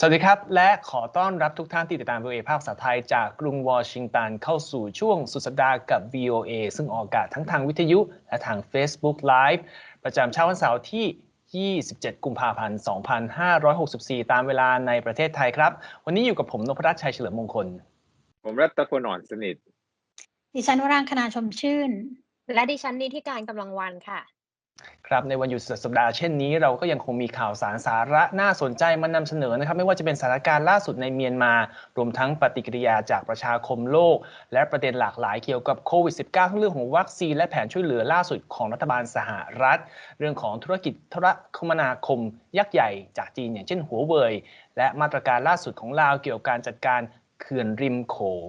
สวัสดีครับ และขอต้อนรับทุกท่านที่ติดตาม VOA ภาคภาษาไทยจากกรุงวอชิงตันเข้าสู่ช่วงสุดสัปดาห์กับ VOA ซึ่งออกอากาศทั้งทางวิทยุและทาง Facebook Live ประจำเช้าวันเสาร์ที่ 27 กุมภาพันธ์ 2564 ตามเวลาในประเทศไทยครับ วันนี้อยู่กับผมนพรัตน์ชัยเฉลิมมงคล ผมรัตพลอ่อนสนิท ดิฉันวรางคณาชมชื่น และดิฉันนิติการกำลังวันค่ะ ครับในวันหยุดสุดสัปดาห์เช่นนี้เราก็ยังคงมีข่าวสารสาระน่าสนใจมานำเสนอนะครับ ไม่ว่าจะเป็นสถานการณ์ล่าสุดในเมียนมา รวมทั้งปฏิกิริยาจากประชาคมโลก และประเด็นหลากหลายเกี่ยวกับโควิด -19 ทั้งเรื่องของวัคซีนและแผนช่วยเหลือล่าสุดของรัฐบาลสหรัฐ เรื่องของธุรกิจโทรคมนาคม ยักษ์ใหญ่จากจีนอย่างเช่นหัวเว่ยและมาตรการล่าสุดของลาวเกี่ยวกับการจัดการเขื่อนริมโขง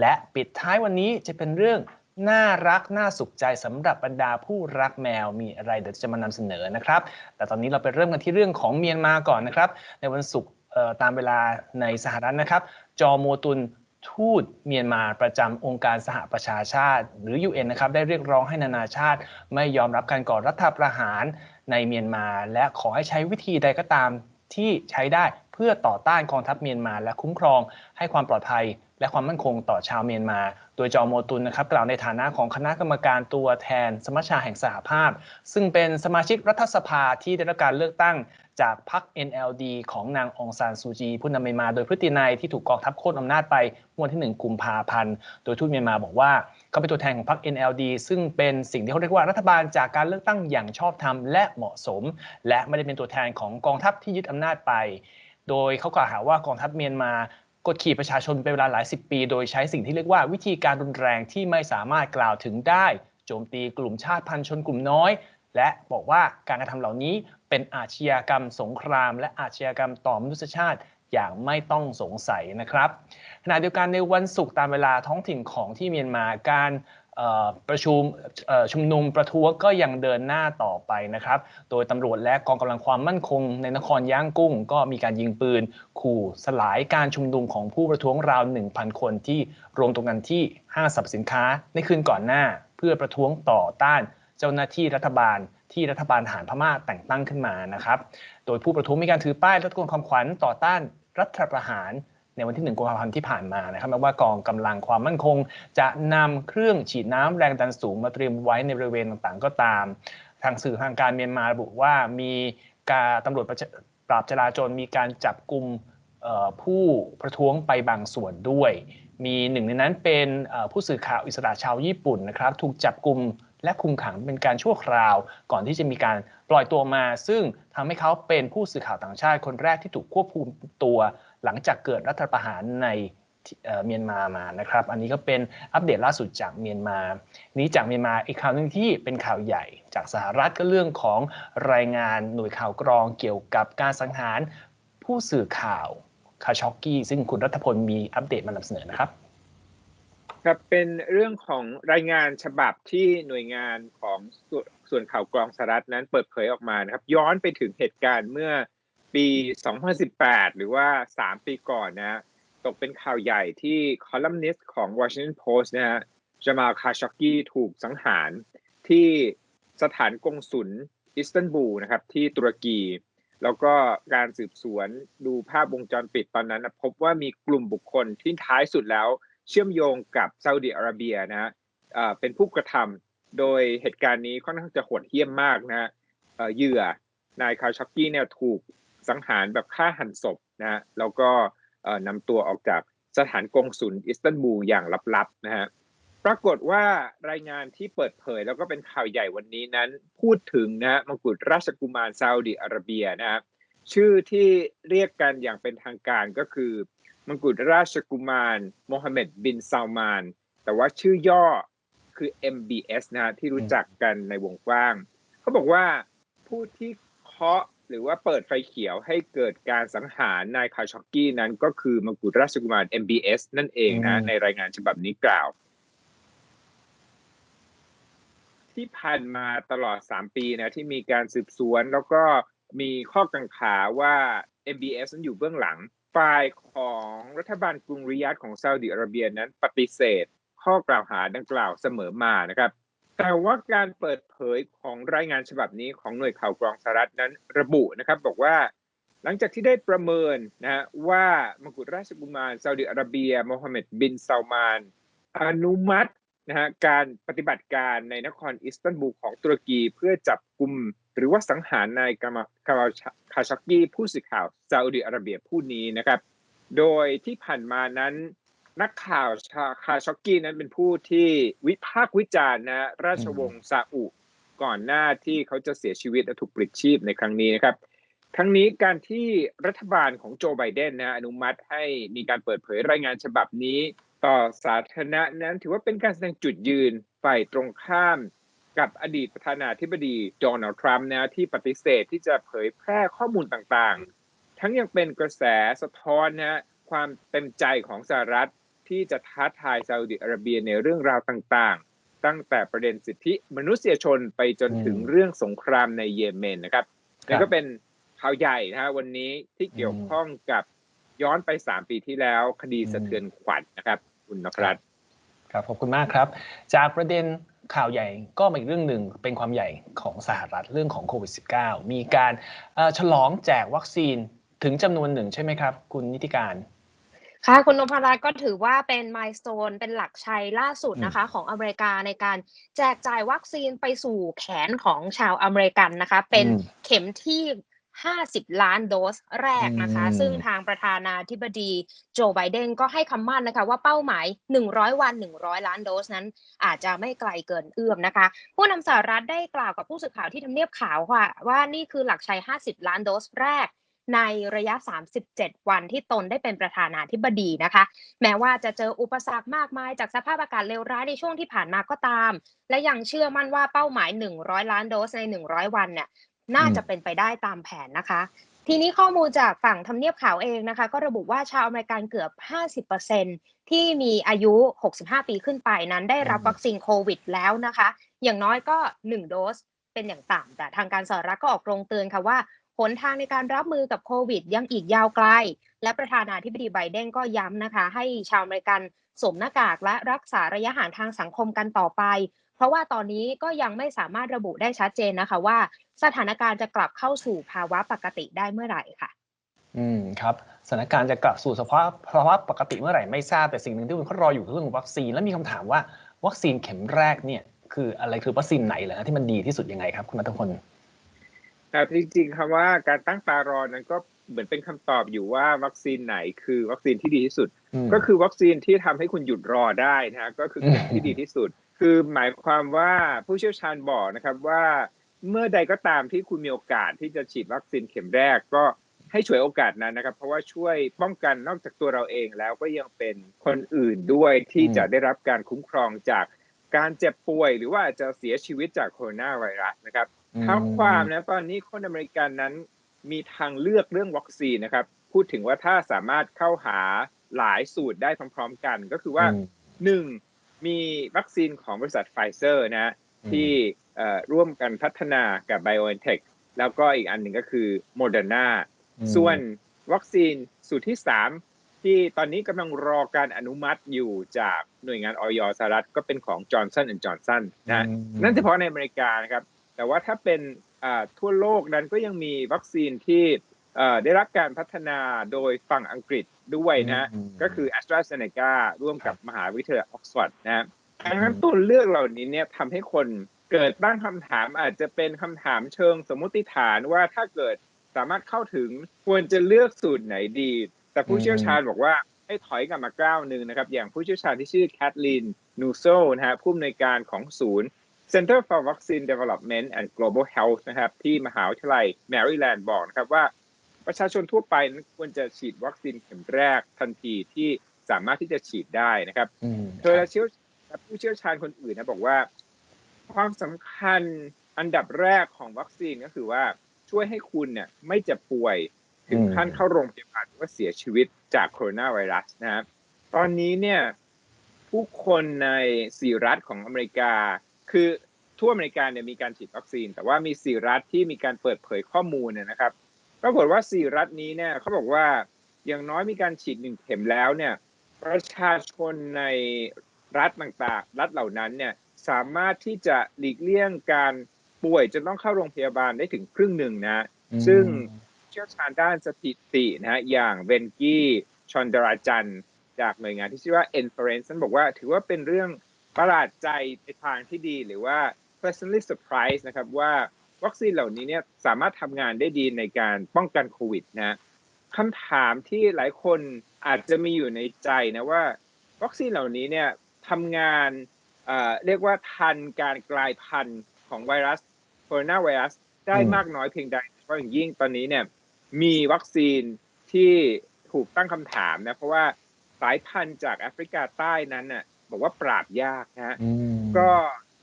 และปิดท้ายวันนี้จะเป็นเรื่อง น่ารักน่าสุขใจสำหรับบรรดาผู้รักแมวมีอะไรเดี๋ยวจะมานำเสนอนะครับ แต่ตอนนี้เราไปเริ่มกันที่เรื่องของเมียนมาก่อนนะครับ ในวันศุกร์ตามเวลาในสหรัฐนะครับ จอโมตุนทูตเมียนมาประจำองค์การสหประชาชาติ หรือ UN นะครับได้เรียกร้องให้นานาชาติ ไม่ยอมรับการก่อรัฐประหารในเมียนมา และขอให้ใช้วิธีใดก็ตามที่ใช้ได้เพื่อต่อต้านกองทัพเมียนมา และคุ้มครองให้ความปลอดภัย และความมั่นคงต่อชาวเมียนมา โดยจอโมตุนนะครับกล่าวในฐานะของคณะกรรมการตัวแทนสมัชชาแห่งสหภาพ ซึ่งเป็นสมาชิกรัฐสภาที่ได้รับการเลือกตั้งจากพรรค NLD ของนางองซานซูจี ผู้นำเมียนมาโดยพฤตินัยที่ถูกกองทัพโค่นอำนาจไปวันที่ 1 กุมภาพันธ์ โดยทูตเมียนมาบอกว่าเขาเป็นตัวแทนของพรรค NLD ซึ่งเป็นสิ่งที่เขาเรียกว่ารัฐบาลจากการเลือกตั้งอย่างชอบธรรมและเหมาะสม และไม่ได้เป็นตัวแทนของกองทัพที่ยึดอำนาจไป โดยเขากล่าวหาว่ากองทัพเมียนมา กดขี่ประชาชนเป็นเวลาหลายสิบปี โดยใช้สิ่งที่เรียกว่าวิธีการรุนแรงที่ไม่สามารถกล่าวถึงได้ โจมตีกลุ่มชาติพันธุ์ชนกลุ่มน้อย และบอกว่าการกระทำเหล่านี้เป็นอาชญากรรมสงคราม และอาชญากรรมต่อมนุษยชาติอย่างไม่ต้องสงสัยนะครับขณะเดียวกันในวันศุกร์ตามเวลาท้องถิ่นของที่เมียนมาการ ประชุมชุมนุมประท้วงก็ยังเดินหน้าต่อไปนะครับ โดยตำรวจและกองกำลังความมั่นคงในนครย่างกุ้ง ก็มีการยิงปืน ขู่สลายการชุมนุมของผู้ประท้วงราว 1,000 คนที่รวมตรงกันที่ห้างสรรพสินค้าในคืนก่อนหน้า เพื่อประท้วงต่อต้านเจ้าหน้าที่รัฐบาลที่รัฐบาลทหารพม่าแต่งตั้งขึ้นมานะครับ โดยผู้ประท้วงมีการถือป้ายและตะโกนความขวัญต่อต้านรัฐประหาร ในวันที่ 1 กุมภาพันธ์ที่ผ่านมานะครับแม้ว่ากองกำลังความมั่นคง จะนำเครื่องฉีดน้ำแรงดันสูงมาเตรียมไว้ในบริเวณต่างๆ ก็ตาม ทางสื่อทางการเมียนมาระบุว่ามีการตำรวจปราบจราจรมีการจับกลุ่มผู้ประท้วงไปบางส่วนด้วย มีหนึ่งในนั้นเป็นผู้สื่อข่าวอิสระชาวญี่ปุ่นนะครับ ถูกจับกลุ่มและคุมขังเป็นการชั่วคราว ก่อนที่จะมีการปล่อยตัวมา ซึ่งทำให้เขาเป็นผู้สื่อข่าวต่างชาติคนแรกที่ถูกควบคุมตัว หลังจากเกิดรัฐประหารในเมียนมามานะครับ อันนี้ก็เป็นอัปเดตล่าสุดจากเมียนมา นี้จากเมียนมาอีกข่าวหนึ่งที่เป็นข่าวใหญ่จากสหรัฐก็เรื่องของรายงานหน่วยข่าวกรองเกี่ยวกับการสังหารผู้สื่อข่าวคาช็อกกี้ ซึ่งคุณรัฐพลมีอัปเดตมานำเสนอนะครับครับเป็นเรื่องของรายงานฉบับที่หน่วยงานของส่วนข่าวกรองสหรัฐนั้นเปิดเผยออกมานะครับ ย้อนไปถึงเหตุการณ์เมื่อ ปี 2018 หรือว่า 3 ปีก่อนนะตกเป็นข่าวใหญ่ที่คอลัมนิสต์ของ Washington Post นะฮะจามาคาช็อกกี้ถูกสังหารที่สถานกงศุลอิสตันบูลนะครับที่ตุรกี แล้วก็การสืบสวนดูภาพวงจรปิดตอนนั้นนะพบว่ามีกลุ่มบุคคลที่ท้ายสุดแล้ว เชื่อมโยงกับซาอุดิอาระเบียนะฮะเป็นผู้กระทำโดยเหตุการณ์นี้ค่อนข้างจะโหดเหี้ยมมากนะฮะเอ่อเหยื่อนายคาช็อกกี้เนี่ยถูก สังหารแบบฆ่าหันศพนะฮะแล้วก็นำตัวออกจากสถานกงศุลอิสตันบูลอย่างลับๆนะฮะปรากฏว่ารายงานที่เปิดเผยแล้วก็เป็นข่าวใหญ่วันนี้นั้นพูดถึงนะมกุฎราชกุมารซาอุดิอาระเบียนะฮะชื่อที่เรียกกันอย่างเป็นทางการก็คือมกุฎราชกุมารโมฮัมเหม็ดบินซาลมาน แต่ว่าชื่อย่อคือ MBS นะฮะที่รู้จักกันในวงกว้าง เขาบอกว่าผู้ที่เคาะ หรือว่าเปิดไฟเขียวให้เกิดการสังหารนายคาช็อกกี้นั้นก็คือมกุฎราชกุมาร MBS นั่นเองนะอืมในรายงานฉบับนี้กล่าว ที่ผ่านมาตลอด 3 ปีนะ ที่มีการสืบสวน แล้วก็มีข้อกังขาว่า MBS นั้นอยู่เบื้องหลังฝ่ายของรัฐบาลกรุงริยาดของซาอุดิอาระเบียนั้นปฏิเสธ ข้อกล่าวหาดังกล่าวเสมอมานะครับ แต่ว่าการเปิดเผยของรายงานฉบับนี้ของหน่วยข่าวกรองสหรัฐนั้นระบุนะครับบอกว่าหลังจากที่ได้ประเมินนะว่ามกุฎราชกุมารซาอุดิอาระเบียโมฮัมเหม็ดบินซาลมานอนุมัตินะฮะการปฏิบัติการในนครอิสตันบูลของตุรกีเพื่อจับกลุ่มหรือว่าสังหารนายกามากามาคาชักกีผู้สื่อข่าวซาอุดิอาระเบียผู้นี้นะครับ โดยที่ผ่านมานั้น นักข่าวชาคาช็อกกี้นั้นเป็นผู้ที่วิพากษ์วิจารณ์นะราชวงศ์ซาอุก่อนหน้าที่เขาจะเสียชีวิตและถูกปลิดชีพในครั้งนี้นะครับ ทั้งนี้การที่รัฐบาลของโจไบเดนนะอนุมัติให้มีการเปิดเผยรายงานฉบับนี้ ต่อสาธารณะนั้นถือว่าเป็นการแสดงจุดยืนฝ่ายตรงข้ามกับอดีตประธานาธิบดีโดนัลด์ทรัมป์นะที่ปฏิเสธที่จะเผยแพร่ข้อมูลต่างๆ ทั้งยังเป็นกระแสสะท้อนนะความเต็มใจของสหรัฐ ที่จะท้าทายซาอุดิอาระเบียในเรื่องราวต่างๆ ตั้งแต่ประเด็นสิทธิมนุษยชนไปจนถึงอืมเรื่องสงครามในเยเมนนะครับครับนี่ก็เป็นข่าวใหญ่นะฮะวันนี้ที่เกี่ยวข้องกับย้อนไป3ปีที่แล้วคดีสะเทือนขวัญนะครับ คุณนพรัตน์ครับขอบคุณมากครับ จากประเด็นข่าวใหญ่ก็มาอีกเรื่องหนึ่งเป็นความใหญ่ของสหรัฐเรื่องของโควิด -19 มีการเอ่อฉลองแจกวัคซีนถึงจำนวนหนึ่งใช่ไหมครับ คุณนิติการ ค่ะคุณนพรัตน์ก็ถือว่าเป็นมายส t นเป็นหลักชัยล่าสุดนะคะ ของอเมริกาในการแจกจ่ายวัคซีนไปสู่แขนของชาวอเมริกันนะคะ เป็นอืมเข็มที่ 50 ล้านโดสแรกนะคะอืมซึ่งทางประธานาธิบดีโจไบเดนก็ให้คำมั่นนะคะ ว่าเป้าหมาย 100 วัน 100 ล้านโดสนั้น อาจจะไม่ไกลเกินเอื้อมนะคะ ผู้นำสหรัฐได้กล่าวกับผู้สื่อข่าวที่ทำเนียบขาวค่ะว่านี่คือหลักชัย 50 ล้านโดสแรก ในระยะ 37 วันที่ตนได้เป็นประธานาธิบดีนะคะ แม้ว่าจะเจออุปสรรคมากมายจากสภาพอากาศเลวร้ายในช่วงที่ผ่านมาก็ตาม และยังเชื่อมั่นว่าเป้าหมาย 100 ล้านโดสใน 100 วันเนี่ยน่าจะเป็นไปได้ตามแผนนะคะทีนี้ข้อมูลจากฝั่งทำเนียบขาวเองนะคะ ก็ระบุว่าชาวอเมริกันเกือบ 50%ที่มีอายุ 65 ปีขึ้นไปนั้นได้รับอืมวัคซีนโควิดแล้วนะคะ อย่างน้อยก็ 1 โดสเป็นอย่างต่ำแต่ทางการสหรัฐก็ออกโรงเตือนค่ะว่า หนทางในการรับมือกับโควิดยังอีกยาวไกล และประธานาธิบดีไบเดนก็ย้ำนะคะ ให้ชาวอเมริกันสวมหน้ากากและรักษาระยะห่างทางสังคมกันต่อไป เพราะว่าตอนนี้ก็ยังไม่สามารถระบุได้ชัดเจนนะคะว่า สถานการณ์จะกลับเข้าสู่ภาวะปกติได้เมื่อไหร่ค่ะ อืมครับสถานการณ์จะกลับสู่สภาพภาวะปกติเมื่อไหร่ไม่ทราบแต่สิ่งหนึ่งที่คุณเขารออยู่คือเรื่องของวัคซีนแล้วมีคำถามว่าวัคซีนเข็มแรกเนี่ยคืออะไรคือวัคซีนไหนเหรอฮะที่มันดีที่สุดยังไงครับคุณนัทพล แต่จริงๆคำว่าการตั้งตารอนั้นก็เหมือนเป็นคำตอบอยู่ว่าวัคซีนไหนคือวัคซีนที่ดีที่สุดมก็คือวัคซีนที่ทำให้คุณหยุดรอได้นะฮะก็คือเข็มที่ดีที่สุด คือหมายความว่าผู้เชี่ยวชาญบอกนะครับว่าเมื่อใดก็ตามที่คุณมีโอกาสที่จะฉีดวัคซีนเข็มแรกก็ให้ช่วยโอกาสนั้นนะครับ เพราะว่าช่วยป้องกันนอกจากตัวเราเองแล้วก็ยังเป็นคนอื่นด้วยที่จะได้รับการคุ้มครองจากการเจ็บป่วย หรือว่าอาจจะเสียชีวิตจากโคโรนาไวรัสนะครับ เท้าความนะตอนนี้คนอเมริกันนั้นมีทางเลือกเรื่องวัคซีนนะครับ พูดถึงว่าถ้าสามารถเข้าหาหลายสูตรได้พร้อม ๆ กัน ก็คือว่าอืมหนึ่งมีวัคซีนของบริษัทไฟเซอร์นะอืมที่เอ่อร่วมกันพัฒนากับ BioNTech แล้วก็อีกอันหนึ่งก็คือ Moderna อืมส่วนวัคซีนสูตรที่ 3 ที่ตอนนี้กำลังรอการอนุมัติอยู่จากหน่วยงานออยสหรัฐก็เป็นของ Johnson Johnson นะอืมนั่นเฉพาะในอเมริกานะครับ แต่ว่าถ้าเป็นอ่าทั่วโลกนั้นก็ยังมีวัคซีนที่เอ่อได้รับการพัฒนาโดยฝั่งอังกฤษด้วยนะอืมก็คือ a s t r a z e ซ e c a ร่วมกับมหาวิทยาลัยออกซฟอร์ดนะฮะดังนั้นอืมตัวเลือกเหล่านี้เนี่ยทำให้คนเกิดตั้งคำถามอาจจะเป็นคำถามเชิงสมมติฐานว่าถ้าเกิดสามารถเข้าถึงควรจะเลือกสูตรไหนดี แต่ผู้เชี่ยวชาญบอกว่าให้ถอยกลับมาก้าวหนึ่งนะครับ อย่างผู้เชี่ยวชาญที่ชื่อแคทลินนูโซนะฮะผู้อำนวยการของศูนย์ Center for Vaccine Development and Global Health นะครับที่มหาวิทยาลัยแมริแลนด์บอกนะครับว่า ประชาชนทั่วไปนั้นควรจะฉีดวัคซีนเข็มแรกทันทีที่สามารถที่จะฉีดได้นะครับอืมเธอและเชี่ยวผู้เชี่ยวชาญคนอื่นนะบอกว่า ความสำคัญอันดับแรกของวัคซีนก็คือว่าช่วยให้คุณเนี่ยไม่เจ็บป่วยถึงขั้นเข้าโรงพยาบาลหรือว่าเสียชีวิตจากโคโรนาไวรัสนะครับตอนนี้เนี่ยผู้คนในสี่รัฐของอเมริกา คือทั่วอเมริกาเนี่ยมีการฉีดวัคซีน แต่ว่ามีสี่รัฐที่มีการเปิดเผยข้อมูลเนี่ยนะครับปรากฏว่าสี่รัฐนี้เนี่ยเขาบอกว่าอย่างน้อยมีการฉีดหนึ่งเข็มแล้วเนี่ย ประชาชนในรัฐต่างๆ รัฐเหล่านั้นเนี่ยสามารถที่จะหลีกเลี่ยงการป่วยจนต้องเข้าโรงพยาบาลได้ถึงครึ่งหนึ่งนะ ซึ่งเชี่ยวชี่ยวชาญด้านสถิตินะฮะอย่างเวนกี้ชอนดราจันจากหน่วยงานที่ชื่อว่า Inference นั้นบอกว่าถือว่าเป็นเรื่อง ประหลาดใจในทางที่ดีหรือว่า pleasantly surprise นะครับว่าวัคซีนเหล่านี้เนี่ยสามารถทำงานได้ดีในการป้องกันโควิดนะคำถามที่หลายคนอาจจะมีอยู่ในใจนะว่า วัคซีนเหล่านี้เนี่ยทำงานเอ่อเรียกว่าทันการกลายพันธุ์ของไวรัสโคโรนาไวรัสได้มมากน้อยเพียงใดเพราะอย่างยิ่งตอนนี้เนี่ยมีวัคซีนที่ถูกตั้งคำถามนะเพราะว่าสายพันธุ์จากแอฟริกาใต้นั้นน่ะ บอกว่าปราบยากนะฮะอืมก็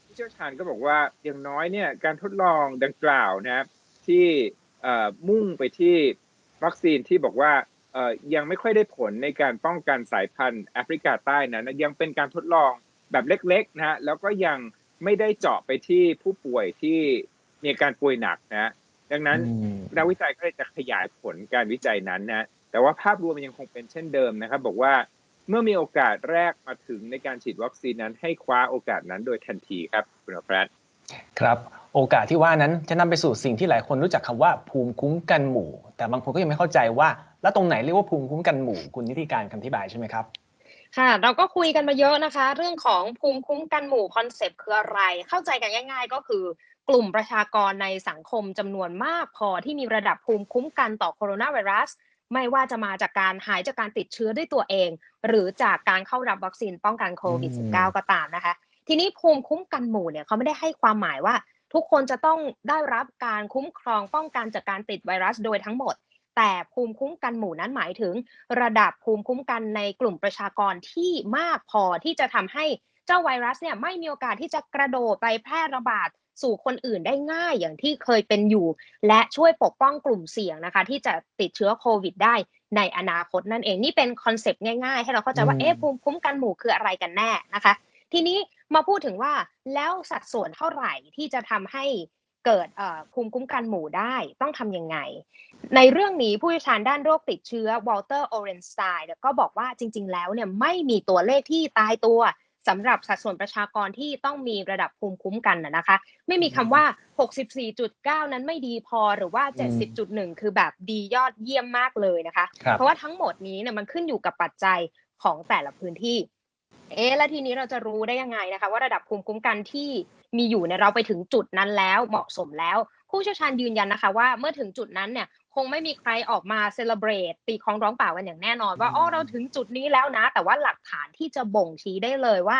ผู้เชี่ยวชาญก็บอกว่าอย่างน้อยเนี่ยการทดลองดังกล่าวนะครับที่เอ่อมุ่งไปที่วัคซีนที่บอกว่าเอ่อยังไม่ค่อยได้ผลในการป้องกันสายพันธุ์แอฟริกาใต้นั้นนะยังเป็นการทดลองแบบเล็กๆนะฮะแล้วก็ยังไม่ได้เจาะไปที่ผู้ป่วยที่มีอาการป่วยหนักนะฮะดังนั้นอืมนักวิจัยก็เลยจะขยายผลการวิจัยนั้นนะแต่ว่าภาพรวมมันยังคงเป็นเช่นเดิมนะครับ บอกว่า เมื่อมีโอกาสแรกมาถึงในการฉีดวัคซีนนั้น ให้คว้าโอกาสนั้นโดยทันทีครับคุณอภรัตน์ครับโอกาสที่ว่านั้นจะนำไปสู่สิ่งที่หลายคนรู้จักคำว่าภูมิคุ้มกันหมู่ แต่บางคนก็ยังไม่เข้าใจว่า แล้วตรงไหนเรียกว่าภูมิคุ้มกันหมู่คุณนิติการคำอธิบายใช่ไหมครับค่ะ เราก็คุยกันมาเยอะนะคะ เรื่องของภูมิคุ้มกันหมู่คอนเซปต์คืออะไร เข้าใจกันง่าย ๆ ก็คือกลุ่มประชากรในสังคมจำนวนมากพอที่มีระดับภูมิคุ้มกันต่อโคโรนาไวรัส ไม่ว่าจะมาจากการหายจากการติดเชื้อด้วยตัวเอง หรือจากการเข้ารับวัคซีนป้องกันโควิดอืม -19 ก็ตามนะคะ ทีนี้ภูมิคุ้มกันหมู่เนี่ยเขาไม่ได้ให้ความหมายว่า ทุกคนจะต้องได้รับการคุ้มครองป้องกันจากการติดไวรัสโดยทั้งหมด แต่ภูมิคุ้มกันหมู่นั้นหมายถึง ระดับภูมิคุ้มกันในกลุ่มประชากรที่มากพอที่จะทำให้เจ้าไวรัสเนี่ยไม่มีโอกาสที่จะกระโดดไปแพร่ระบาด สู่คนอื่นได้ง่ายอย่างที่เคยเป็นอยู่ และช่วยปกป้องกลุ่มเสี่ยงนะคะ ที่จะติดเชื้อโควิดได้ในอนาคตนั่นเองนี่เป็นคอนเซปต์ง่ายๆ ให้เราเข้าใจว่าอืมเอ๊ะภูมิคุ้มกันหมู่คืออะไรกันแน่นะคะ ทีนี้มาพูดถึงว่าแล้วสัดส่วนเท่าไหร่ที่จะทำให้เกิดเอ่อภูมิคุ้มกันหมู่ได้ต้องทำยังไง ในเรื่องนี้ผู้เชี่ยวชาญด้านโรคติดเชื้อวอลเตอร์โอเรนสไตน์ก็บอกว่าจริง ๆ แล้วเนี่ยไม่มีตัวเลขที่ตายตัว สำหรับสัดส่วนประชากรที่ต้องมีระดับภูมิคุ้มกันนะนะคะ ไม่มีคำว่า 64.9 นั้นไม่ดีพอหรือว่า 70.1 คือแบบดียอดเยี่ยมมากเลยนะคะครับเพราะว่าทั้งหมดนี้เนี่ยมันขึ้นอยู่กับปัจจัยของแต่ละพื้นที่ เอ๊ะแล้วทีนี้เราจะรู้ได้ยังไงนะคะ ว่าระดับภูมิคุ้มกันที่มีอยู่เนี่ยเราไปถึงจุดนั้นแล้วเหมาะสมแล้ว ผู้เชี่ยวชาญยืนยันนะคะ ว่าเมื่อถึงจุดนั้นเนี่ย คงไม่มีใครออกมาเซเลบรตตีคล้องร้องเปล่ากันอย่างแน่นอน ว่าอืมอ๋อเราถึงจุดนี้แล้วนะ แต่ว่าหลักฐานที่จะบ่งชี้ได้เลยว่า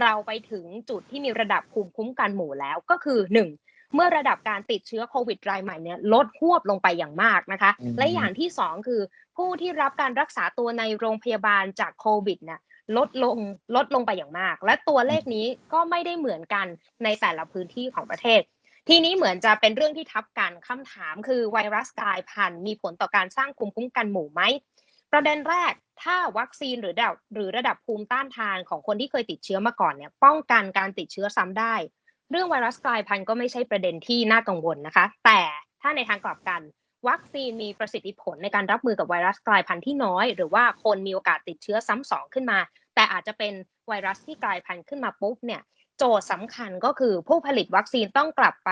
เราไปถึงจุดที่มีระดับภูมิคุ้มกันหมู่แล้วก็คือหนึ่งเมื่อระดับการติดเชื้อโควิดรายใหม่เนี่ยลดหวบลงไปอย่างมากนะคะอืมและอย่างที่สองคือ ผู้ที่รับการรักษาตัวในโรงพยาบาลจากโควิดเนี่ยลดลงลดลงไปอย่างมาก และตัวเลขนี้ก็ไม่ได้เหมือนกันในแต่ละพื้นที่ของประเทศ ทีนี้เหมือนจะเป็นเรื่องที่ทับกันคำถามคือไวรัสกลายพันธุ์มีผลต่อการสร้างภูมิคุ้มกันหมู่ไหมประเด็นแรกถ้าวัคซีนหรือระดับหรือระดับภูมิต้านทานของคนที่เคยติดเชื้อมาก่อนเนี่ยป้องกันการติดเชื้อซ้ำได้ เรื่องไวรัสกลายพันธุ์ก็ไม่ใช่ประเด็นที่น่ากังวลนะคะ แต่ถ้าในทางกลับกัน วัคซีนมีประสิทธิผลในการรับมือกับไวรัสกลายพันธุ์ที่น้อย หรือว่าคนมีโอกาสติดเชื้อซ้ำสองขึ้นมา แต่อาจจะเป็นไวรัสที่กลายพันธุ์ขึ้นมาปุ๊บเนี่ย จทย์สำคัญก็คือผู้ผลิตวัคซีนต้องกลับไป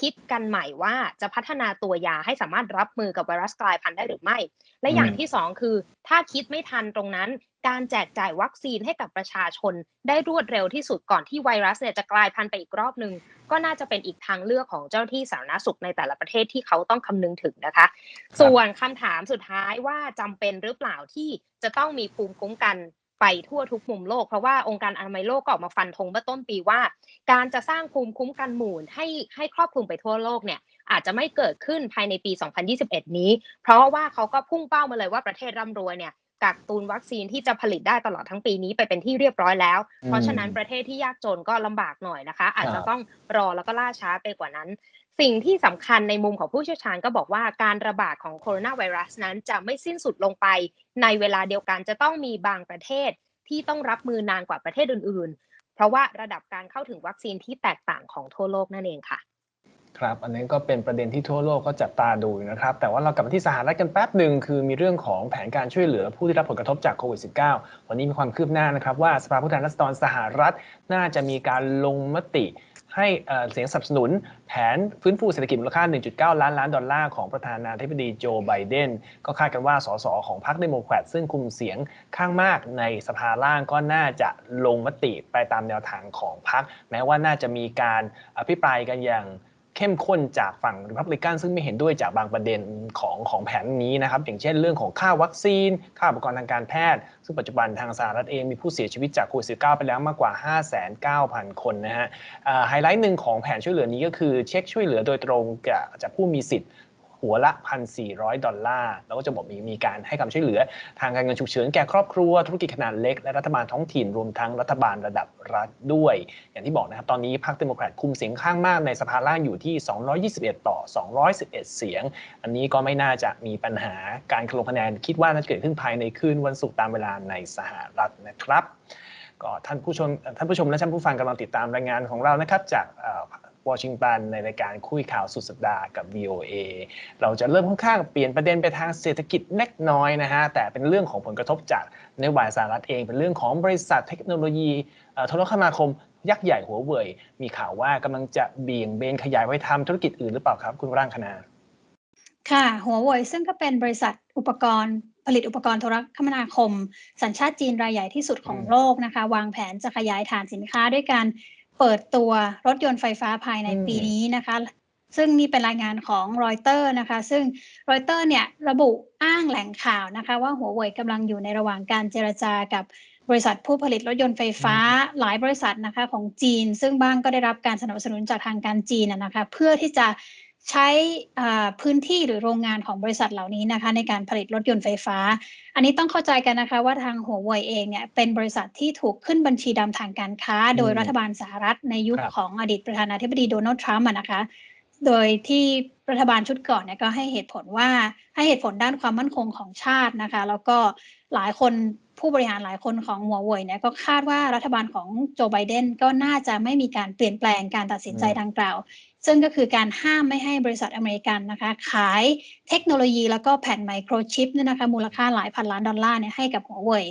คิดกันใหม่ว่าจะพัฒนาตัวยาให้สามารถรับมือกับไวรัสกลายพันธุ์ได้หรือไม่ และอย่างที่สองคือ ถ้าคิดไม่ทันตรงนั้น การแจกจ่ายวัคซีนให้กับประชาชน ได้รวดเร็วที่สุดก่อนที่ไวรัสเนี่ยจะกลายพันธุ์ไปอีกรอบหนึ่งก็น่าจะเป็นอีกทางเลือกของเจ้าที่สาธารณสุขในแต่ละประเทศที่เขาต้องคำนึงถึงนะคะ ส่วนคำถามสุดท้ายว่าจำเป็นหรือเปล่าที่จะต้องมีภูมิคุ้มกัน ไปทั่วทุกมุมโลก เพราะว่าองค์การอนามัยโลกก็ออกมาฟันธงเมื่อต้นปีว่า การจะสร้างภูมิคุ้มกันหมู่ให้ให้ครอบคลุมไปทั่วโลกเนี่ยอาจจะไม่เกิดขึ้นภายในปี 2021 นี้ เพราะว่าเขาก็พุ่งเป้ามาเลยว่าประเทศร่ำรวยเนี่ยกักตุนวัคซีนที่จะผลิตได้ตลอดทั้งปีนี้ไปเป็นที่เรียบร้อยแล้ว เพราะฉะนั้นประเทศที่ยากจนก็ลำบากหน่อยนะคะ อาจจะต้องรอแล้วก็ล่าช้าไปกว่านั้น สิ่งที่สำคัญในมุมของผู้เชี่ยวชาญก็บอกว่าการระบาดของโคโรนาไวรัสนั้นจะไม่สิ้นสุดลงไป ในเวลาเดียวกันจะต้องมีบางประเทศที่ต้องรับมือนานกว่าประเทศอื่น ๆ เพราะว่าระดับการเข้าถึงวัคซีนที่แตกต่างของทั่วโลกนั่นเองค่ะครับอันนี้ก็เป็นประเด็นที่ทั่วโลกก็จับตาดูนะครับ แต่ว่าเรากลับมาที่สหรัฐกันแป๊บหนึ่งคือมีเรื่องของแผนการช่วยเหลือผู้ที่รับผลกระทบจากโควิด -19 วันนี้มีความคืบหน้านะครับว่าสภาผู้แทนราษฎรสหรัฐน่าจะมีการลงมติ ให้เสียงสนับสนุนแผนฟื้นฟูเศรษฐกิจมูลค่า 1.9 ล้านล้านดอลลาร์ของประธานาธิบดีโจไบเดน ก็คาดกันว่าสสของพรรคเดโมแครตซึ่งคุมเสียงข้างมากในสภาล่างก็น่าจะลงมติไปตามแนวทางของพรรคแม้ว่าน่าจะมีการอภิปรายกันอย่าง เข้มข้นจากฝั่งริพับลิกันซึ่งไม่เห็นด้วยจากบางประเด็นของของแผนนี้นะครับ อย่างเช่นเรื่องของค่าวัคซีน ค่าอุปกรณ์ทางการแพทย์ ซึ่งปัจจุบันทางสหรัฐเองมีผู้เสียชีวิตจากโควิด -19 ไปแล้วมากกว่า 5 9 0 0 0คนนะฮะไฮไลท์หนึ่งของแผนช่วยเหลือนี้ก็คือเช็คช่วยเหลือโดยตรงกับจากผู้มีสิทธิ์ หัวละ 1,400 ดอลลาร์ แล้วก็จะบอกมีมีการให้ความช่วยเหลือ ทางการเงินฉุกเฉินแก่ครอบครัว ธุรกิจขนาดเล็ก และรัฐบาลท้องถิ่นรวมทั้งรัฐบาลระดับรัฐด้วย อย่างที่บอกนะครับ ตอนนี้พรรคเดโมแครตคุมเสียงข้างมากในสภาล่างอยู่ที่ 221 ต่อ 211 เสียง อันนี้ก็ไม่น่าจะมีปัญหาการลงคะแนนคิดว่าน่าจะเกิดขึ้นภายในคืนวันศุกร์ตามเวลาในสหรัฐนะครับก็ท่านผู้ชมท่านผู้ชมและท่านผู้ฟังกำลังติดตามรายงานของเรานะครับจาก วอชิงตันในรายการคุยข่าวสุดสัปดาห์กับ VOA เราจะเริ่มค่อนข้างเปลี่ยนประเด็นไปทางเศรษฐกิจเล็กน้อยนะฮะแต่เป็นเรื่องของผลกระทบจากนโยบายสหรัฐเอง เป็นเรื่องของบริษัทเทคโนโลยีเอ่อโทรคมนาคมยักษ์ใหญ่หัวเว่ยมีข่าวว่ากำลังจะเบี่ยงเบนขยายไว้ทำธุรกิจอื่นหรือเปล่าครับ คุณร่างคณาค่ะหัวเว่ยซึ่งก็เป็นบริษัทอุปกรณ์ผลิตอุปกรณ์โทรคมนาคม สัญชาติจีนรายใหญ่ที่สุดของอืมโลกนะคะ วางแผนจะขยายฐานสินค้าด้วยการ เปิดตัวรถยนต์ไฟฟ้าภายในปีนี้นะคะ ซึ่งนี่เป็นรายงานของรอยเตอร์นะคะ ซึ่งรอยเตอร์เนี่ยระบุอ้างแหล่งข่าวนะคะ ว่าหัวเว่ยกำลังอยู่ในระหว่างการเจรจากับบริษัทผู้ผลิตรถยนต์ไฟฟ้าหลายบริษัทนะคะของจีน ซึ่งบ้างก็ได้รับการสนับสนุนจากทางการจีนนะนะคะ เพื่อที่จะ ใช้อ่าพื้นที่หรือโรงงานของบริษัทเหล่านี้นะคะ ในการผลิตรถยนต์ไฟฟ้า อันนี้ต้องเข้าใจกันนะคะ ว่าทางหัวเว่ยเองเนี่ยเป็นบริษัทที่ถูกขึ้นบัญชีดำทางการค้า โดยอืมรัฐบาลสหรัฐในยุคครับของอดีตประธานาธิบดีโดนัลด์ทรัมป์อะนะคะ โดยที่รัฐบาลชุดก่อนเนี่ยก็ให้เหตุผลว่าให้เหตุผลด้านความมั่นคงของชาตินะคะ แล้วก็หลายคนผู้บริหารหลายคนของหัวเว่ยเนี่ยก็คาดว่ารัฐบาลของโจไบเดนก็น่าจะไม่มีการเปลี่ยนแปลงการตัดสินใจอืมดังกล่าว ซึ่งก็คือการห้ามไม่ให้บริษัทอเมริกันนะคะ ขายเทคโนโลยีแล้วก็แผ่นไมโครชิปเนี่ยนะคะมูลค่าหลายพันล้านดอลลาร์เนี่ยให้กับหัวเว่ย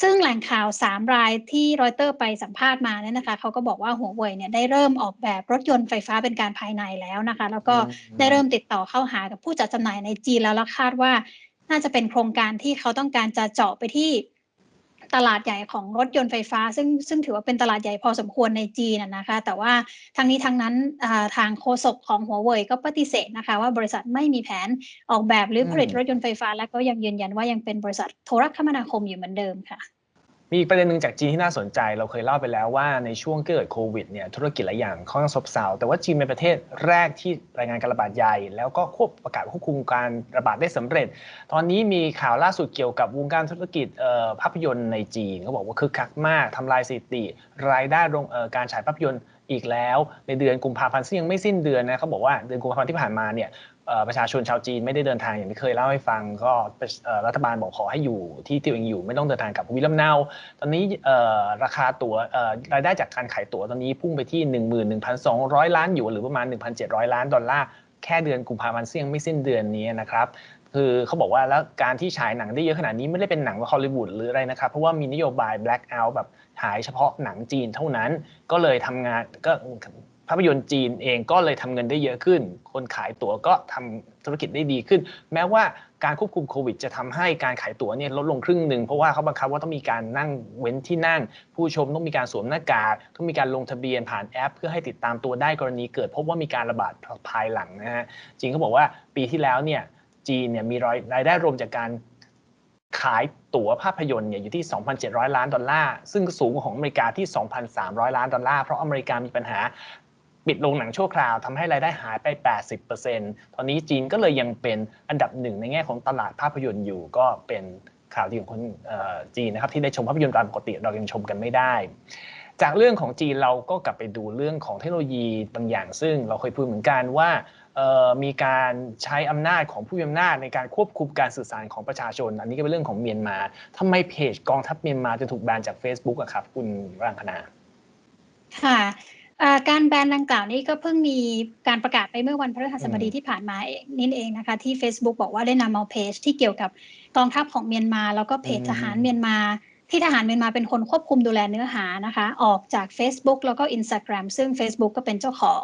ซึ่งแหล่งข่าว 3 รายที่รอยเตอร์ไปสัมภาษณ์มาเนี่ยนะคะเขาก็บอกว่าหัวเว่ยเนี่ยได้เริ่มออกแบบรถยนต์ไฟฟ้าเป็นการภายในแล้วนะคะ แล้วก็อืมได้เริ่มติดต่อเข้าหากับผู้จัดจำหน่ายในจีนแล้วแล้วคาดว่าน่าจะเป็นโครงการที่เขาต้องการจะเจาะไปที่ ตลาดใหญ่ของรถยนต์ไฟฟ้า ซึ่งซึ่งถือว่าเป็นตลาดใหญ่พอสมควรในจีนนะนะคะ แต่ว่าทั้งนี้ทั้งนั้นอ่าทางโฆษกของหัวเว่ยก็ปฏิเสธนะคะ ว่าบริษัทไม่มีแผนออกแบบหรือผลิตอืมรถยนต์ไฟฟ้า และก็ยังยืนยันว่ายังเป็นบริษัทโทรคมนาคมอยู่เหมือนเดิมค่ะ มีอีกประเด็นหนึ่งจากจีนที่น่าสนใจ เราเคยเล่าไปแล้วว่าในช่วงเกิดโควิดเนี่ยธุรกิจหลายอย่างค่อนข้างซบเซาแต่ว่าจีนเป็นประเทศแรกที่รายงานการระบาดใหญ่ แล้วก็ควบประกาศควบคุมการระบาดได้สำเร็จ ตอนนี้มีข่าวล่าสุดเกี่ยวกับวงการธุรกิจภาพยนตร์ในจีนเขาบอกว่าคึกคักมากทำลายสถิติ รายได้โรงการฉายภาพยนตร์อีกแล้วในเดือนกุมภาพันธ์ซึ่งยังไม่สิ้นเดือนนะเขาบอกว่าเดือนกุมภาพันธ์ที่ผ่านมาเนี่ย ประชาชนชาวจีนไม่ได้เดินทางอย่างที่เคยเล่าให้ฟัง ก็รัฐบาลบอกขอให้อยู่ที่ที่ตัวเองอยู่ไม่ต้องเดินทางกลับภูมิลำเนาตอนนี้ราคาตั๋วรายได้จากการขายตั๋วตอนนี้พุ่งไปที่ 11,200 ล้านหยวนหรือประมาณ 1,700 ล้านดอลลาร์แค่เดือนกุมภาพันธ์ซึ่งยังไม่สิ้นเดือนนี้นะครับคือเขาบอกว่าแล้วการที่ฉายหนังได้เยอะขนาดนี้ไม่ได้เป็นหนังฮอลลีวูดหรืออะไรนะครับ เพราะว่ามีนโยบาย black out แบบฉายเฉพาะหนังจีนเท่านั้นก็เลยทำงานก็ ภาพยนตร์จีนเองก็เลยทำเงินได้เยอะขึ้น คนขายตั๋วก็ทำธุรกิจได้ดีขึ้น แม้ว่าการควบคุมโควิด จะทำให้การขายตั๋วเนี่ยลดลงครึ่งหนึ่งเพราะว่าเขาบังคับว่าต้องมีการนั่งเว้นที่นั่ง ผู้ชมต้องมีการสวมหน้ากากต้องมีการลงทะเบียนผ่านแอป เพื่อให้ติดตามตัวได้กรณีเกิด พบว่ามีการระบาดภายหลังนะฮะจีนเขาบอกว่าปีที่แล้วเนี่ยจีนเนี่ยมีรายรายได้รวมจากการขายตั๋วภาพยนตร์เนี่ยอยู่ที่ 2,700 ล้านดอลลาร์ ซึ่งสูงของอเมริกาที่ 2,300 ล้านดอลลาร์ เพราะอเมริกามีปัญหา ปิดโรงหนังชั่วคราวทำให้รายได้หายไป 80%ตอนนี้จีนก็เลยยังเป็นอันดับหนึ่งในแง่ของตลาดภาพยนตร์อยู่ก็เป็นข่าวดีของคนจีนนะครับที่ได้ชมภาพยนตร์ตามปกติเรายังชมกันไม่ได้ จากเรื่องของจีนเราก็กลับไปดูเรื่องของเทคโนโลยีบางอย่าง ซึ่งเราเคยพูดเหมือนกันว่ามีการใช้อำนาจของผู้มีอำนาจในการควบคุมการสื่อสารของประชาชน อันนี้ก็เป็นเรื่องของเมียนมาทำไมเพจกองทัพเมียนมาจะถูกแบนจาก Facebook อะครับ คุณรังคณาค่ะ การแบนดังกล่าวนี้ก็เพิ่งมีการประกาศไปเมื่อวันพฤหัสบดีอืมที่ผ่านมาเองนี่เองนะคะ ที่ Facebook บอกว่าได้นำเอาเพจที่เกี่ยวกับกองทัพของเมียนมา แล้วก็เพจทหารเมียนมา ที่ทหารเมียนมาเป็นคนควบคุมดูแลเนื้อหานะคะ ออกจาก Facebook แล้วก็ Instagram ซึ่ง Facebook ก็เป็นเจ้าของ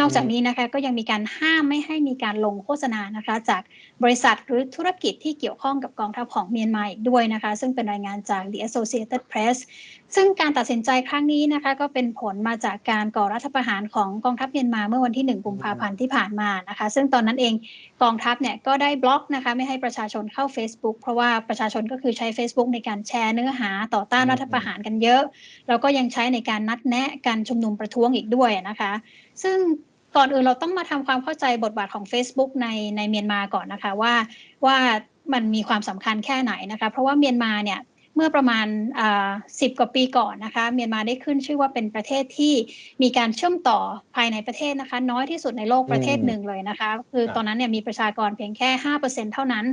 นอกจากนี้นะคะก็ยังมีการห้ามไม่ให้มีการลงโฆษณานะคะ จากบริษัทหรือธุรกิจที่เกี่ยวข้องกับกองทัพของเมียนมาอีกด้วยนะคะ ซึ่งเป็นรายงานจาก The Associated Press ซึ่งการตัดสินใจครั้งนี้นะคะก็เป็นผลมาจากการก่อรัฐประหารของกองทัพเมียนมาเมื่อวันที่ 1 กุมภาพันธ์ที่ผ่านมานะคะ ซึ่งตอนนั้นเองกองทัพเนี่ยก็ได้บล็อกนะคะไม่ให้ประชาชนเข้า Facebook เพราะว่าประชาชนก็คือใช้ Facebook ในการแชร์เนื้อหาต่อต้านรัฐประหารกันเยอะ แล้วก็ยังใช้ในการนัดแนะการชุมนุมประท้วงอีกด้วยนะคะ ซึ่งก่อนอื่นเราต้องมาทำความเข้าใจบทบาทของ Facebook ในในเมียนมาก่อนนะคะว่าว่ามันมีความสำคัญแค่ไหนนะคะ เพราะว่าเมียนมาเนี่ย เมื่อประมาณสิบกว่าปีก่อนนะคะ เมียนมาได้ขึ้นชื่อว่าเป็นประเทศที่มีการเชื่อมต่อภายในประเทศนะคะ น้อยที่สุดในโลกประเทศหนึ่งเลยนะคะ คือตอนนั้นเนี่ยมีประชากรเพียงแค่ห้าเปอร์เซ็นเท่านั้น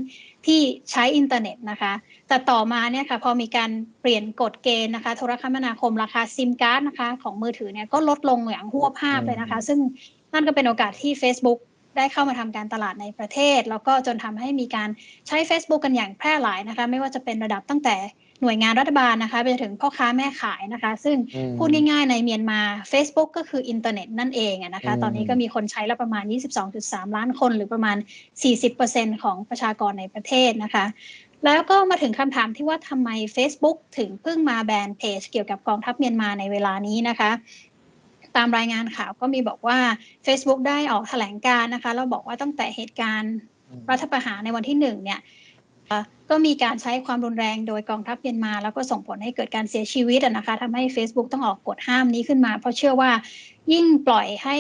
ที่ใช้อินเทอร์เน็ตนะคะ แต่ต่อมาเนี่ยค่ะพอมีการเปลี่ยนกฎเกณฑ์นะคะ โทรคมนาคมราคาซิมการ์ดนะคะของมือถือเนี่ยก็ลดลงอย่างหัวภาพเลยนะคะ ซึ่งนั่นก็เป็นโอกาสที่ Facebook ได้เข้ามาทำการตลาดในประเทศ แล้วก็จนทำให้มีการใช้ Facebook กันอย่างแพร่หลายนะคะ ไม่ว่าจะเป็นระดับตั้งแต่ หน่วยงานรัฐบาลนะคะไปจนถึงพ่อค้าแม่ขายนะคะ ซึ่งอืมพูดง่ายๆในเมียนมา Facebook ก็คืออินเทอร์เน็ตนั่นเองอะนะคะอืมตอนนี้ก็มีคนใช้แล้วประมาณ 22.3 ล้านคน หรือประมาณ 40%ของประชากรในประเทศนะคะ แล้วก็มาถึงคำถามที่ว่าทำไม Facebook ถึงเพิ่งมาแบนเพจเกี่ยวกับกองทัพเมียนมาในเวลานี้นะคะตามรายงานข่าวก็มีบอกว่า Facebook ได้ออกแถลงการณ์นะคะแล้วบอกว่าตั้งแต่เหตุการณ์รัฐประหารในวันที่หนึ่งเนี่ยเอ่อ ก็มีการใช้ความรุนแรงโดยกองทัพเมียนมา แล้วก็ส่งผลให้เกิดการเสียชีวิตอะนะคะทำให้ Facebook ต้องออกกฎห้ามนี้ขึ้นมา เพราะเชื่อว่ายิ่งปล่อยให้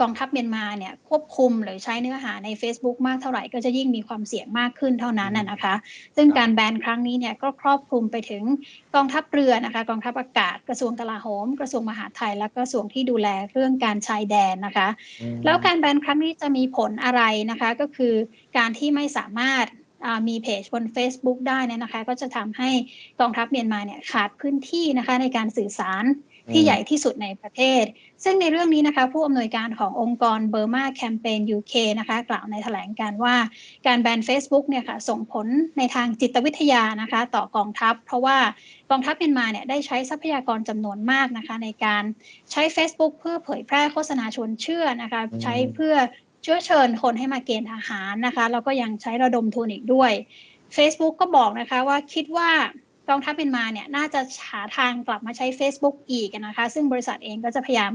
กองทัพเมียนมาเนี่ยควบคุมหรือใช้เนื้อหาใน Facebook มากเท่าไหร่ก็จะยิ่งมีความเสี่ยงมากขึ้นเท่านั้นน่ะนะคะ ซึ่งการแบนครั้งนี้เนี่ยก็ครอบคลุมไปถึงกองทัพเรือนะคะกองทัพอากาศกระทรวงกลาโหม กระทรวงมหาดไทยและกระทรวงที่ดูแลเรื่องการชายแดนนะคะอืมแล้วการแบนครั้งนี้จะมีผลอะไรนะคะ ก็คือการที่ไม่สามารถอ่า มีเพจบน Facebook ได้เนี่ยนะคะ ก็จะทำให้กองทัพเมียนมาเนี่ยขาดพื้นที่นะคะในการสื่อสารที่ใหญ่ที่สุดในประเทศ ซึ่งในเรื่องนี้นะคะผู้อำนวยการขององค์กรเบอร์มาแคมเปญ UK นะคะกล่าวในแถลงการว่าการแบน Facebook เนี่ยค่ะส่งผลในทางจิตวิทยานะคะต่อกองทัพ เพราะว่ากองทัพเมียนมาเนี่ยได้ใช้ทรัพยากรจำนวนมากนะคะในการใช้ Facebook เพื่อเผยแพร่โฆษณาชวนเชื่อนะคะอืมใช้เพื่อ เชื้อเชิญคนให้มาเกณฑ์ทหารนะคะแล้วก็ยังใช้ระดมทุนอีกด้วย Facebook ก็บอกนะคะว่าคิดว่ากองทัพเมียนมาเนี่ยน่าจะหาทางกลับมาใช้ Facebook อีกนะคะ ซึ่งบริษัทเองก็จะพยายาม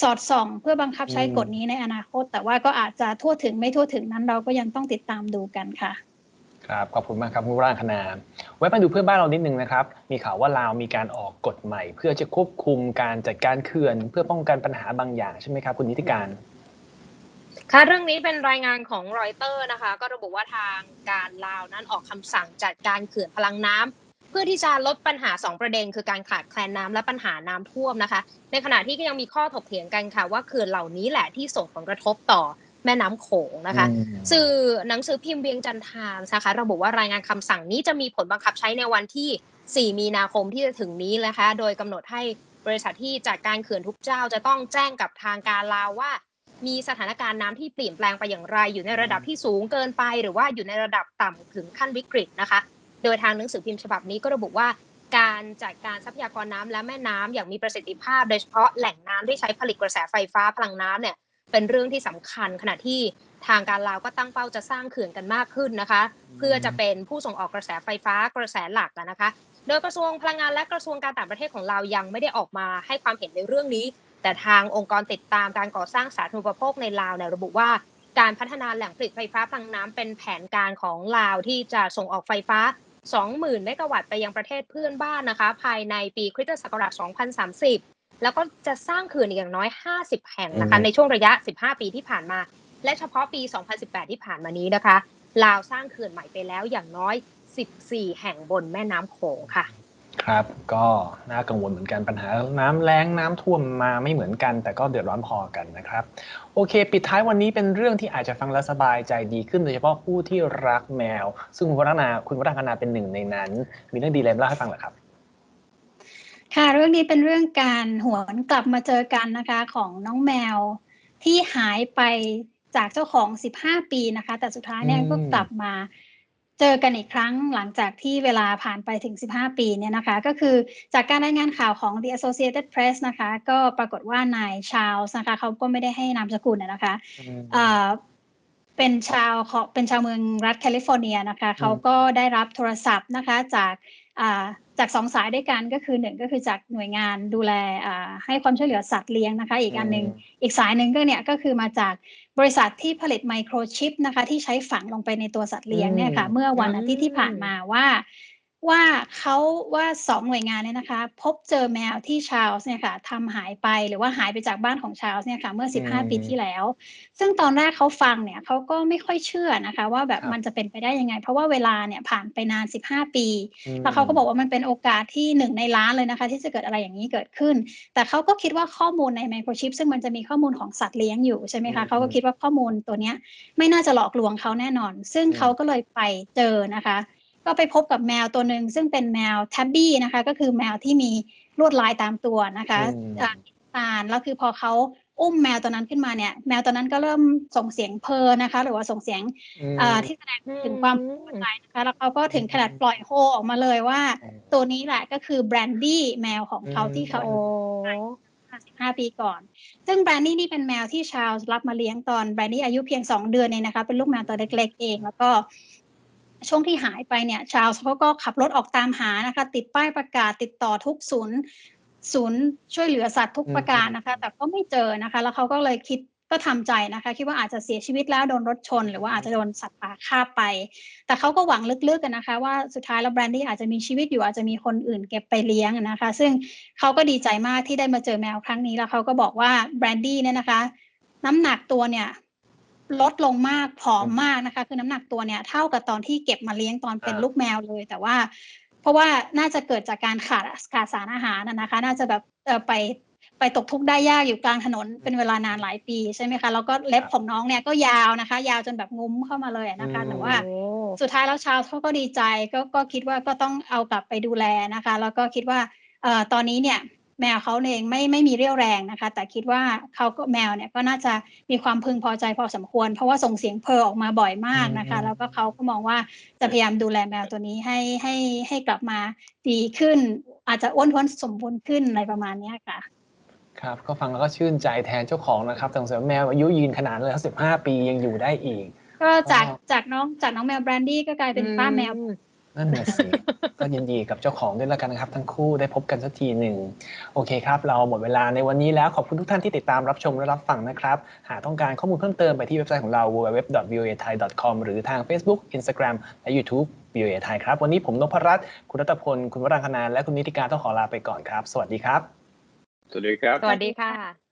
สอดส่อง เพื่อบังคับใช้กฎนี้ในอนาคต แต่ว่าก็อาจจะทั่วถึงไม่ทั่วถึงนั้นเราก็ยังต้องติดตามดูกันค่ะครับ ขอบคุณมากครับคุณร่างคณาไว้มาดูเพื่อนบ้านเรานิดนึงนะครับ มีข่าวว่าลาวมีการออกกฎใหม่ เพื่อจะควบคุมการจัดการเขื่อน เพื่อป้องกันปัญหาบางอย่างใช่ไหมครับ คุณนิติการ ค่ะเรื่องนี้เป็นรายงานของรอยเตอร์นะคะ ก็ระบุว่าทางการลาวนั้นออกคำสั่งจัดการเขื่อนพลังน้ำเพื่อที่จะลดปัญหา 2 ประเด็น คือการขาดแคลนน้ำและปัญหาน้ำท่วมนะคะ ในขณะที่ก็ยังมีข้อถกเถียงกันค่ะว่าเขื่อนเหล่านี้แหละที่ส่งผลกระทบต่อแม่น้ำโขงนะคะ สื่อหนังสือพิมพ์เวียงจันทร์ไทมส์นะคะ ระบุว่ารายงานคำสั่งนี้จะมีผลบังคับใช้ในวันที่ 4 มีนาคมที่จะถึงนี้นะคะ โดยกำหนดให้บริษัทที่จัดการเขื่อนทุกเจ้าจะต้องแจ้งกับทางการลาวว่า มีสถานการณ์น้ำที่เปลี่ยนแปลงไปอย่างไร อยู่ในระดับที่สูงเกินไป หรือว่าอยู่ในระดับต่ำถึงขั้นวิกฤตนะคะ โดยทางหนังสือพิมพ์ฉบับนี้ก็ระบุว่า การจัดการทรัพยากรน้ำและแม่น้ำอย่างมีประสิทธิภาพ โดยเฉพาะแหล่งน้ำที่ใช้ผลิตกระแสไฟฟ้าพลังน้ำเนี่ยเป็นเรื่องที่สำคัญขณะที่ทางการลาวก็ตั้งเป้าจะสร้างเขื่อนกันมากขึ้นนะคะ เพื่อจะเป็นผู้ส่งออกกระแสไฟฟ้ากระแสหลักนะคะ โดยกระทรวงพลังงานและกระทรวงการต่างประเทศของเรายังไม่ได้ออกมาให้ความเห็นในเรื่องนี้ แต่ทางองค์กรติดตามการก่อสร้างสาธารณูปโภคในลาวเนี่ยระบุว่าการพัฒนาแหล่งผลิตไฟฟ้าพลังน้ำเป็นแผนการของลาวที่จะส่งออกไฟฟ้า 20,000 เมกะวัตต์ไปยังประเทศเพื่อนบ้านนะคะ ภายในปีคริสตศักราช 2030 แล้วก็จะสร้างเขื่อนอย่างน้อย 50 แห่งนะคะในช่วงระยะ 15 ปีที่ผ่านมา และเฉพาะปี 2018 ที่ผ่านมานี้นะคะ ลาวสร้างเขื่อนใหม่ไปแล้วอย่างน้อย 14 แห่งบนแม่น้ำโขงค่ะ ครับ ก็น่ากังวลเหมือนกันปัญหาน้ำแล้งน้ำท่วมมาไม่เหมือนกัน แต่ก็เดือดร้อนพอกันนะครับ โอเค ปิดท้ายวันนี้เป็นเรื่องที่อาจจะฟังแล้วสบายใจดีขึ้นโดยเฉพาะผู้ที่รักแมว ซึ่งคุณวรังนาคุณวรังคณาเป็นหนึ่งในนั้น มีเรื่องดีเลยมาเล่าให้ฟังเหรอครับ ค่ะเรื่องนี้เป็นเรื่องการหวนกลับมาเจอกันนะคะของน้องแมวที่หายไปจากเจ้าของ 15 ปีนะคะ แต่สุดท้ายเนี่ยอืมก็กลับมา เจอกันอีกครั้งหลังจากที่เวลาผ่านไปถึง 15 ปีเนี่ยนะคะ ก็คือจากการรายงานข่าวของ The Associated Press นะคะ ก็ปรากฏว่านายชาลส์นะคะเขาก็ไม่ได้ให้นามสกุลนะนะคะเอ่อเป็นชาวของเป็นชาวเมืองรัฐแคลิฟอร์เนียนะคะเขาก็ได้รับโทรศัพท์นะคะจากอ่าจากสองสายด้วยกันก็คือหนึ่งก็คือจากหน่วยงานดูแลอ่าให้ความช่วยเหลือสัตว์เลี้ยงนะคะ อีกอันหนึ่งอีกสายหนึ่งก็เนี่ยก็คือมาจาก บริษัทที่ผลิตไมโครชิปนะคะที่ใช้ฝังลงไปในตัวสัตว์เลี้ยงเนี่ยค่ะ เมื่อวันอาทิตย์ที่ผ่านมาว่า ว่าเขาว่าสองหน่วยงานเนี่ยนะคะ พบเจอแมวที่ชาลส์เนี่ยค่ะทำหายไปหรือว่าหายไปจากบ้านของชาลส์เนี่ยค่ะเมื่อ 15 ปีที่แล้ว ซึ่งตอนแรกเขาฟังเนี่ยเขาก็ไม่ค่อยเชื่อนะคะ ว่าแบบครับมันจะเป็นไปได้ยังไง เพราะว่าเวลาเนี่ยผ่านไปนาน 15 ปีอืมแล้วเขาก็บอกว่ามันเป็นโอกาสที่หนึ่งในล้านเลยนะคะ ที่จะเกิดอะไรอย่างนี้เกิดขึ้น แต่เขาก็คิดว่าข้อมูลในไมโครชิปซึ่งมันจะมีข้อมูลของสัตว์เลี้ยงอยู่ใช่ไหมอืคะมเขาก็คิดว่าข้อมูลตัวเนี้ยไม่น่าจะหลอกลวงเขาแน่นอน ซึ่งอืมเขาก็เลยไปเจอนะคะ ก็ไปพบกับแมวตัวหนึ่งซึ่งเป็นแมวแท็บบี้นะคะ ก็คือแมวที่มีลวดลายตามตัวนะคะอืมอ่าตาลแล้วคือพอเขาอุ้มแมวตัวนั้นขึ้นมาเนี่ย แมวตัวนั้นก็เริ่มส่งเสียงเพอนะคะ หรือว่าส่งเสียงมอ่าที่แสดงถึงความพอใจนะคะ แล้วเขาก็ถึงขนาดปล่อยโฮออกมาเลยว่าอืมตัวนี้แหละก็คือแบรนดี้แมวของเขาอืมที่เขาโอ้55ปีก่อน ซึ่งแบรนดี้นี่เป็นแมวที่ชาลส์รับมาเลี้ยงตอนแบรนดี้อายุเพียง 2 เดือนเองนะคะ เป็นลูกแมวตัวเล็กๆเอง แล้วก็ ช่วงที่หายไปเนี่ย ชาลส์เขาก็ขับรถออกตามหานะคะ ติดป้ายประกาศติดต่อทุกศูนย์ศูนย์ช่วยเหลือสัตว์ทุกประการนะคะ แต่ก็ไม่เจอนะคะ แล้วเขาก็เลยคิดก็ทำใจนะคะ คิดว่าอาจจะเสียชีวิตแล้วโดนรถชน หรือว่าอาจจะโดนสัตว์ป่าฆ่าไป แต่เขาก็หวังลึกๆกันนะคะ ว่าสุดท้ายแล้วแบรนดี้อาจจะมีชีวิตอยู่อาจจะมีคนอื่นเก็บไปเลี้ยงนะคะ ซึ่งเขาก็ดีใจมากที่ได้มาเจอแมวครั้งนี้แล้วเขาก็บอกว่าแบรนดี้เนี่ยนะคะ น้ำหนักตัวเนี่ย ลดลงมากผอมมากนะคะ คือน้ำหนักตัวเนี่ยเท่ากับตอนที่เก็บมาเลี้ยงตอนเป็นครับลูกแมวเลย แต่ว่า เพราะว่าน่าจะเกิดจากการขาดขาดสารอาหารนะนะคะ น่าจะแบบเออไปไปตกทุกข์ได้ยากอยู่กลางถนนเป็นเวลานานหลายปีใช่ไหมคะแล้วก็เล็บของน้องเนี่ยก็ยาวนะคะ ยาวจนแบบงุ้มเข้ามาเลยอะนะคะ แต่ว่าโอ้สุดท้ายแล้วชาวเขาก็ดีใจก็ก็คิดว่าก็ต้องเอากลับไปดูแลนะคะ แล้วก็คิดว่าเอ่อตอนนี้เนี่ย แมวเขาเองไม่ไม่มีเรี่ยวแรงนะคะ แต่คิดว่าเขาก็แมวเนี่ยก็น่าจะมีความพึงพอใจพอสมควร เพราะว่าส่งเสียงเพอออกมาบ่อยมากนะคะอืมแล้วก็เขาก็มองว่าจะพยายามดูแลแมวตัวนี้ให้ให้ให้กลับมาดีขึ้น อาจจะอ้วนท้วนสมบูรณ์ขึ้นอะไรประมาณเนี้ยค่ะครับก็ฟังแล้วก็ชื่นใจแทนเจ้าของนะครับแต่สงสัยว่าแมวอายุยืนขนาดนั้นเลยสิบห้าปียังอยู่ได้อีก ก็จากอ๋อจากน้องจากน้องแมวแบรนดี้ก็กลายเป็นป้าแมว อืนั่นน่ะสิ ก็ยินดีกับเจ้าของด้วยแล้วกันนะครับ ทั้งคู่ได้พบกันสักทีหนึ่ง โอเคครับ เราหมดเวลาในวันนี้แล้ว ขอบคุณทุกท่านที่ติดตามรับชมและรับฟังนะครับ หากต้องการข้อมูลเพิ่มเติมไปที่เว็บไซต์ของเรา www.voathai.com หรือทาง Facebook Instagram และ YouTube VOA Thai ครับ วันนี้ผมนพรัตน์คุณรัตพล คุณวรังคณานและคุณนิติการต้องขอลาไปก่อนครับ สวัสดีครับ สวัสดีครับ สวัสดีค่ะ